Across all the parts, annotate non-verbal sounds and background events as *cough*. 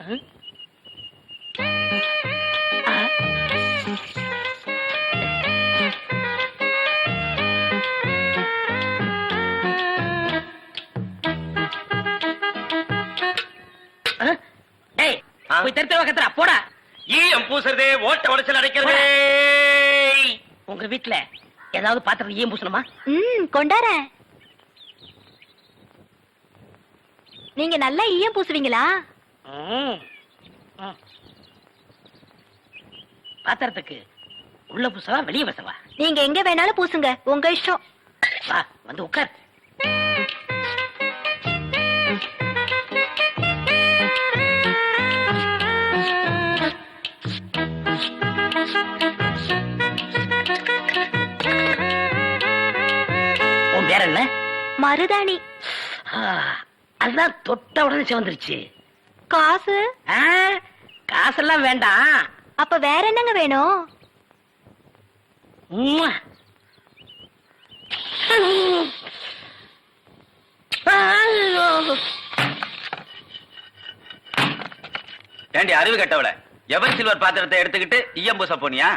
போய் தெரு தெருவா கத்துறா போடா. ஈயம் பூசுறது ஓட்ட உடைச்சல் அடைக்கிறது. உங்க வீட்ல ஏதாவது பாத்திரம் ஈயம் பூசணுமா? ம் கொண்டாரேன். நீங்க நல்லா ஈயம் பூசுவீங்களா. பாத்திரத்துக்கு உள்ள பூசவா வெளிய பூசவா? நீங்க எங்க வேணாலும் பூசுங்க. உங்க இஷ்டம். வா வந்து உட்கார். உன் பேர் என்ன? மருதாணி. ஆ, அதுதான் தொட்ட உடனே சிவந்துருச்சு. காசு? ஆ, காசெல்லாம் வேண்டாம். அப்ப வேற என்னங்க வேணும். ஏண்டி அறிவு கட்டவள? எவர் சில்வர் பாத்திரத்தை எடுத்துக்கிட்டு ஈயம் பூச போனியா?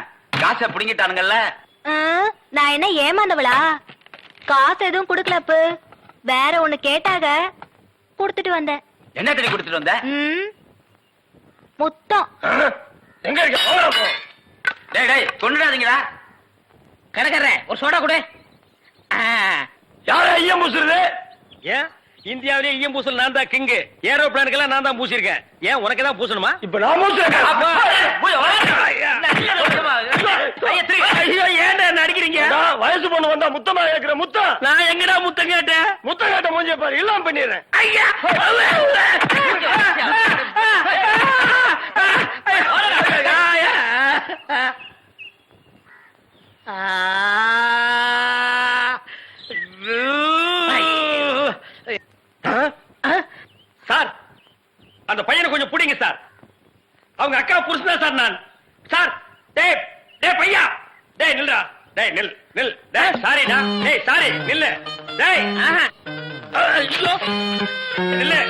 காசை புடுங்கிட்டானுங்கல்ல? நான் என்ன ஏமாந்தவளா? காசு எதுவும் குடுக்கல அப்பு வேற ஒண்ணு கேட்டாக கொடுத்துட்டு வந்தேன். என்ன தடி கொடுத்துட்டு வந்த? ம். முத்தம். எங்க இருக்க? டேய் டேய் கொண்டுடாதீங்களா ஒரு சோடா கொடு. ஆ, யார ஈயம் பூசுறது? ஏன்? இந்தியாவிலே ஈயம் பூசல் நான் தான் கிங்கு ஏரோப்ளானுக்கெல்லாம் நான் தான் பூசிருக்கேன் ஏன் உனக்கு தான் பூசணுமா? இப்ப நான் ஏன்டா என்ன அடிக்கிறீங்க? வயசு பொண்ணு வந்தா முத்தமா கேக்குற முத்தம் நான் எங்கடா முத்தம் கேட்டேன்? முத்தம் கேட்ட மூஞ்சிய பாரு இல்லாம பண்ணிடுறேன். ஐயா சார் அந்த பையனை கொஞ்சம் பிடிங்க சார் அவங்க அக்கா புருஷன் சார் நான் சார் டேய் டேய் பையா. டேய் நில்றா டேய் நில் நில். டேய் சாரிடா. டேய் சாரி நில்லு. டேய். ஐயோ. நில்லு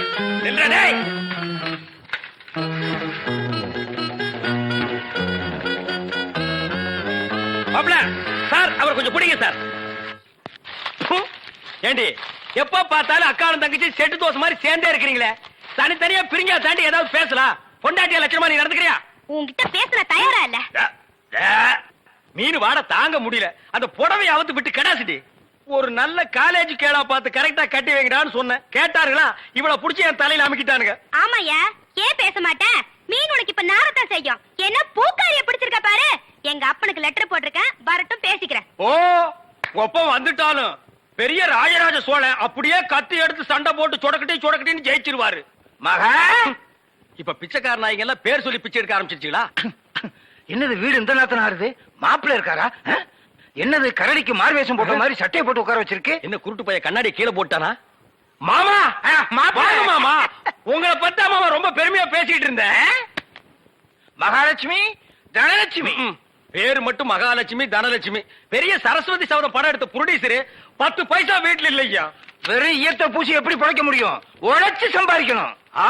நில்றா டேய். மாப்ள சார் அவர் கொஞ்சம் பிடிங்க சார். ஏண்டி எப்ப பார்த்தாலும் அக்காவும் தங்கச்சி செட்டு தோசை மாதிரி சேர்ந்தே இருக்கிறீங்களே. தனித்தனியா பிரிஞ்சா தாண்டி ஏதாவது பேசலாம். பொண்டாட்டிய லட்சணமா நீ நடந்துக்கிறியா? உன்கிட்ட பேசுற தயாரா இல்ல. மீன் வாட தாங்க முடியல. அந்த புடவை அவுத்து விட்டு கடாசிட்டி. ஒரு நல்ல காலேஜ் கேடா பார்த்து கரெக்டா கட்டி வைங்கடான்னு சொன்னேன். கேட்டாருங்களா இவள புடிச்சு என் தலையில அமுக்கிட்டானுங்க. ஆமாயா ஏன் பேச மாட்டேன் மீன் உனக்கு இப்ப நாரத்தான் செய்யும். என்ன பூக்காரிய பிடிச்சிருக்க பாரு. எங்க அப்பனுக்கு லெட்டர் போட்டிருக்கேன். வரட்டும் பேசிக்கிறேன். ஓ ஒப்பம் வந்துட்டாலும். பெரிய ராஜராஜ சோழன் அப்படியே கத்தி எடுத்து சண்டை போட்டு சொடக்கட்டி சொடக்கட்டின்னு ஜெயிச்சிருவாரு. மக! இப்ப பிச்சைக்கார நாய்ங்க எல்லாம் பேர் சொல்லி பிச்சை எடுக்க ஆரம்பிச்சிருச்சீங்களா? *coughs* என்னது வீடு இந்த நேரத்துல ஆறுது? மாப்பிள்ள இருக்காரா? என்னது கரடிக்கு மார்வேஷம் போட்ட மாதிரி சட்டையை போட்டு உட்கார வச்சிருக்கு? என்ன குருட்டு பைய கண்ணாடி கீழே போட்டானா? மாமா. வாங்க மாமா! *laughs* உங்களை பத்தா மாமா ரொம்ப பெருமையா பேசிட்டு இருந்தேன். மகாலட்சுமி தனலட்சுமி. பேரு மட்டும் மகாலட்சுமி தனலட்சுமி. பெரிய சரஸ்வதி சவர படம் எடுத்த புரொடியூசரு பத்து பைசா வீட்டுல இல்லையா? வெறும் ஈயத்தை பூசி எப்படி பிழைக்க முடியும்? உழைச்சு சம்பாதிக்கணும். ஆ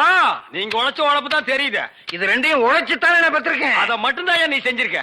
நீங்க உழைச்ச உழைப்பு தான் தெரியுது. இது ரெண்டையும் உழைச்சு தானே நான் பெற்றிருக்கேன். அதை மட்டும்தான் நீ செஞ்சிருக்க?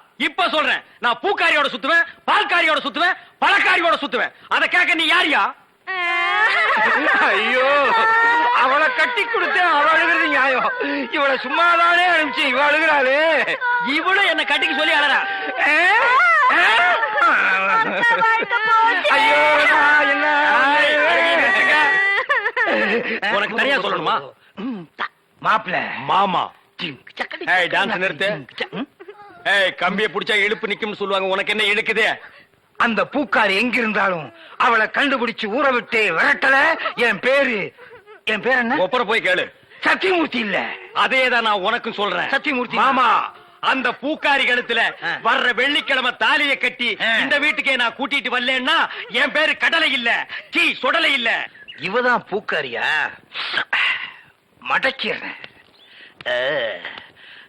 இப்ப சொல்றேன். நான் பூக்காரியோட சுத்துவேன் பால்காரியோட சுத்துவேன் பழக்காரியோட சுத்துவேன். அத கேட்க நீ யாரியா ஐயோ அவளை கட்டி கொடுத்து அவ அழுகிறது நியாயம். இவளை சும்மாதானே அனுப்பிச்சு இவ அழுகிறாளே. இவளும் என்ன கட்டிக்கு சொல்லி அழறா? ஐயோ என்ன? உனக்கு தனியா சொல்லணுமா? மாப்பிள மாமா. டான்ஸ் நிறுத்து. ஏய் கம்பிய புடிச்சா இழுப்பு நிக்கும்னு சொல்லுவாங்க. உனக்கு என்ன இழுக்குது? அந்த பூக்காரி எங்க இருந்தாலும் அவளை கண்டுபிடிச்சு ஊற விட்டு விரட்டல. என் பேரு என் பேர் என்ன? ஒப்பர போய் கேளு. சத்தியமூர்த்தி இல்ல. அதே தான் நான் உனக்கும் சொல்றேன். சத்தியமூர்த்தி. மாமா அந்த பூக்காரி கழுத்துல. வர்ற வெள்ளிக்கிழமை தாலியை கட்டி. இந்த வீட்டுக்கே நான் கூட்டிட்டு வரலன்னா என் பேரு கடலை இல்ல கீ சுடலை இல்ல. இவதான் பூக்காரியா? மடக்கிறேன்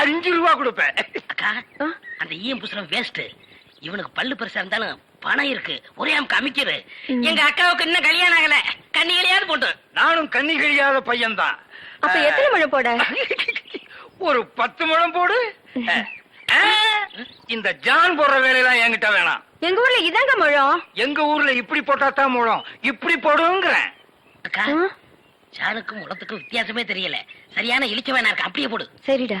அஞ்சு ரூபா கொடுப்பேன். அக்கா அந்த ஈயம் புசுரம் வேஸ்ட் இவனுக்கு பல்லு பெருசா இருந்தாலும் பணம் இருக்கு. ஒரே அமுக்கு அமைக்கிறது எங்க அக்காவுக்கு இன்னும் கல்யாணம் ஆகல. கண்ணிகளையாவது போட்டு. நானும் கண்ணி கழியாத பையன்தான். அப்ப எத்தனை முழம் போட? ஒரு பத்து முழம் போடு. இந்த ஜான் போடுற வேலையெல்லாம் என்கிட்ட வேணாம். எங்க ஊர்ல இதாங்க முழம்? எங்க ஊர்ல இப்படி போட்டா தான் முழம். இப்படி போடுங்கிறேன். அக்கா சாணுக்கும் உலத்துக்கும் வித்தியாசமே தெரியல. சரியான இழிச்ச வேணா இருக்கு. அப்படியே போடு. சரிடா.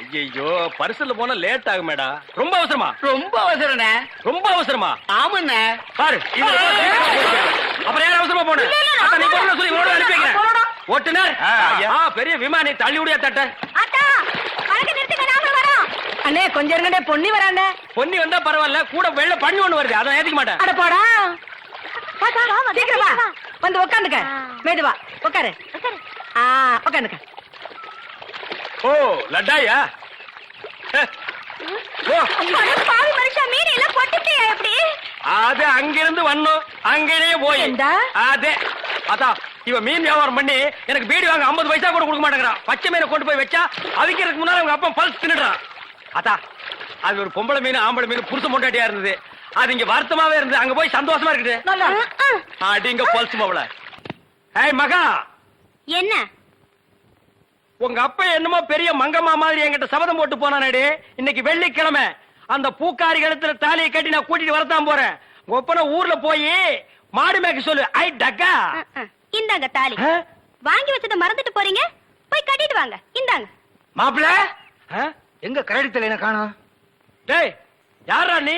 ஐயோ பரிசல்ல போனா லேட் ஆகும் மேடா ரொம்ப அவசரமா? ரொம்ப அவசரண்ணே ரொம்ப அவசரமா? ஆமாண்ணே. பாரு அப்புறம் ஏன் அவசரமா போன? அதான் நீ போன சொல்லி இவனோட அனுப்பி வைக்கிறேன். ஓட்டுனர். பெரிய விமானி தள்ளி விடியா தட்ட ஆட்டா வழக்கு நிறுத்துங்க நாம வரோம். அண்ணே கொஞ்சம் இருங்கடே பொன்னி வராண்டே பொன்னி வந்தா பரவாயில்ல கூட வெள்ள பண்ணி ஒண்ணு வருது அதை ஏத்துக்க மாட்டேன். அட போடா. சீக்கிரம் வா. வந்து உட்காந்துக்க மெதுவா. உட்காரு ஆ உட்காந்துக்க ஓ லட்டாயா? அது அங்கிருந்து வந்தோம். அங்கேயே போய்? அதே. அதான் இவன் மீன் வியாபாரம் பண்ணி எனக்கு பீடி வாங்க 50 பைசா கூட கொடுக்க மாட்டேங்கிறான் பச்சை மீனை கொண்டு போய் வச்சா அவிக்கிறதுக்கு முன்னால அவங்க அப்பா பல்ஸ் தின்னுடுறான் அதா அது ஒரு பொம்பளை மீன் ஆம்பளை மீன் புருஷ மொண்டாட்டியா இருந்தது. அது இங்க வருத்தமாவே இருந்தது. அங்க போய் சந்தோஷமா இருக்குது. அடிங்க பல்ஸ் மவள ஏய் மகா. என்ன? உங்க அப்பா என்னமோ பெரிய மங்கம்மா மாதிரி என்கிட்ட சபதம் போட்டு போனானே இன்னைக்கு வெள்ளிக்கிழமை. அந்த பூக்காரி கழுத்துல தாலியை கட்டி நான் கூட்டிட்டு வரத்தான் போறேன். ஒப்பனை ஊர்ல போய் மாடு மேய்க்க சொல்லு. ஐ டக்கா. இந்தாங்க தாலி? வாங்கி வச்சத மறந்துட்டு போறீங்க? போய் கட்டிட்டு வாங்க. இந்தாங்க. மாப்பிள ஆ? எங்க கரடித்தல என்ன காணோம்? டேய் யாரா நீ?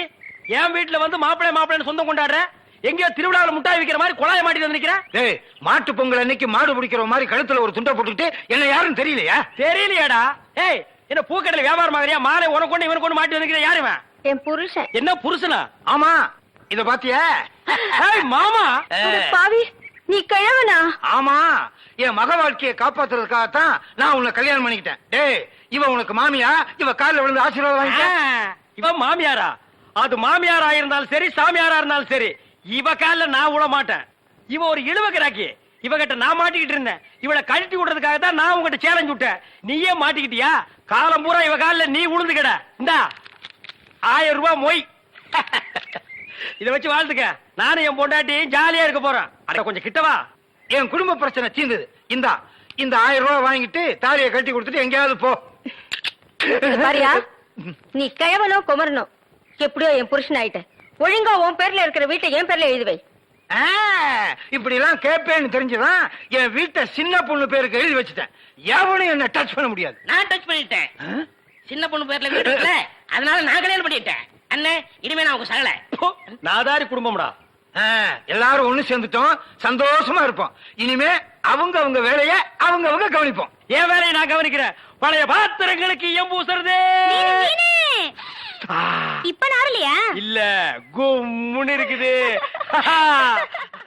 என் வீட்டுல வந்து மாப்பிள்ளை மாப்பிள்ளைன்னு சொந்தம் கொண்டாடுற? எங்கேயோ திருவிழாவில் முட்டாய் விக்கிற மாதிரி குழாய மாட்டிட்டு வந்து நிக்கிற டேய் மாட்டு பொங்கல் அன்னைக்கு மாடு பிடிக்கிற மாதிரி கழுத்துல ஒரு துண்டை போட்டுக்கிட்டு என்ன யாரும் தெரியலையா? தெரியலையாடா. ஏய் என்ன பூக்கடையில வியாபாரம் ஆகுறியா மாலை உனக்கு கொண்டு இவனுக்கு கொண்டு மாட்டி வந்து யாருவன் என் புருஷன். என்ன புருஷனா? ஆமா இத பாத்தியா? ஏய் மாமா. பாவி நீ கிழவனா? ஆமா என் மக வாழ்க்கையை காப்பாத்துறதுக்காகத்தான் நான் உன்னை கல்யாணம் பண்ணிக்கிட்டேன். டேய் இவ உனக்கு மாமியா? இவ கால்ல விழுந்து ஆசீர்வாதம் வாங்கிக்க ஆ, இவ மாமியாரா? அது மாமியாரா இருந்தாலும் சரி சாமியாரா இருந்தாலும் சரி. இவ கால்ல நான் விட மாட்டேன். இவ ஒரு இழுவ கிராக்கி இவகிட்ட நான் மாட்டிக்கிட்டு இருந்தேன். இவளை கழட்டி விடுறதுக்காக தான் நான் உங்ககிட்ட சேலஞ்சு விட்டேன். நீயே மாட்டிக்கிட்டியா? காலம் பூரா இவ கால்ல நீ உளுந்துக்கட இந்தா. ஆயிரம் ரூபாய் மொய். *laughs* இத வச்சு வாழ்த்துக்க. நானும் என் பொண்டாட்டி ஜாலியா இருக்க போறேன். அட கொஞ்சம் கிட்டவா என் குடும்ப பிரச்சனை தீர்ந்தது இந்தா. இந்த ஆயிரம் ரூபாய் வாங்கிட்டு தாலியை கட்டி கொடுத்துட்டு எங்கேயாவது போ. நீ கிழவனோ குமரணும் எப்படியோ என் புருஷன் ஆயிட்ட ஒழுங்கா உன் பேர்ல இருக்கிற வீட்டை என் பேர்ல எழுதி வை. ஆ, இப்படி எல்லாம் கேட்பேன்னு தெரிஞ்சுதான் என் வீட்டை சின்ன பொண்ணு பேருக்கு எழுதி வச்சுட்டேன். எவனும் என்ன டச் பண்ண முடியாது. நான் டச் பண்ணிட்டேன்? சின்ன பொண்ணு பேர்ல வீடு அதனால நான் கல்யாணம் பண்ணிட்டேன். அண்ணே இனிமே நான் உங்க சகல. நாதாரி குடும்பம்டா. எல்லாரும் ஒண்ணு சேர்ந்துட்டோம் சந்தோஷமா இருப்போம். இனிமே அவங்க அவங்க வேலைய அவங்க அவங்க கவனிப்போம். என் வேலையை நான் கவனிக்கிறேன். பழைய பாத்திரங்களுக்கு எம்பூசுறதே. இப்ப நாரலையா இல்ல கும்முன்னு இருக்குது. *laughs*